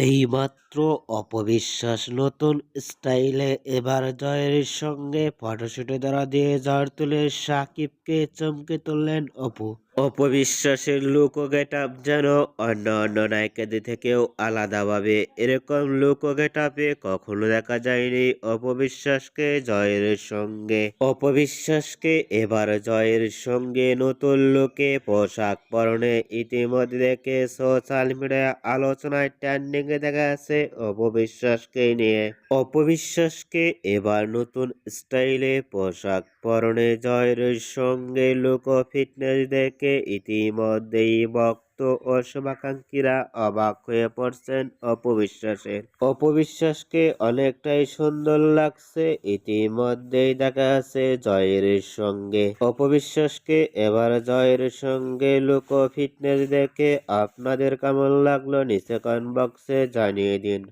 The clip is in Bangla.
এইমাত্র অপবিশ্বাস নতুন স্টাইলে এবার জয়ের সঙ্গে ফটোশুটে ধরা দিয়ে ঝড় তুলে সাকিবকে চমকে তুললেন অপু। অপবিশ্বাসের লুক গেট আপ যেন অন্য অন্য নায়িকাদের থেকেও আলাদাভাবে। এরকম লুক গেট আপে কখনো দেখা যায়নি অপবিশ্বাসকে জয়ের সঙ্গে। অপবিশ্বাসকে এবার জয়ের সঙ্গে নতুন লোকে পোশাক পরনে ইতিমধ্যে দেখে সোশ্যাল মিডিয়া আলোচনায় ট্রেন্ডিং এ দেখা যাচ্ছে অপবিশ্বাসকে নিয়ে। অপবিশ্বাসকে এবার নতুন স্টাইলে পোশাক পরনে জয়ের সঙ্গে লুক ফিটনেস দেখে ইতিমধ্যেই ভক্ত ও শুভাকাঙ্ক্ষীরা অবাক হয়ে পড়ছেন অপবিশ্বাসের অপবিশ্বাসকে অনেকটাই সুন্দর লাগছে, ইতিমধ্যেই দেখা যাচ্ছে জয়ের সঙ্গে। অপবিশ্বাসকে এবার জয়ের সঙ্গে লুক ফিটনেস দেখে আপনাদের কেমন লাগল নিচে কমেন্ট বক্সে জানিয়ে দিন।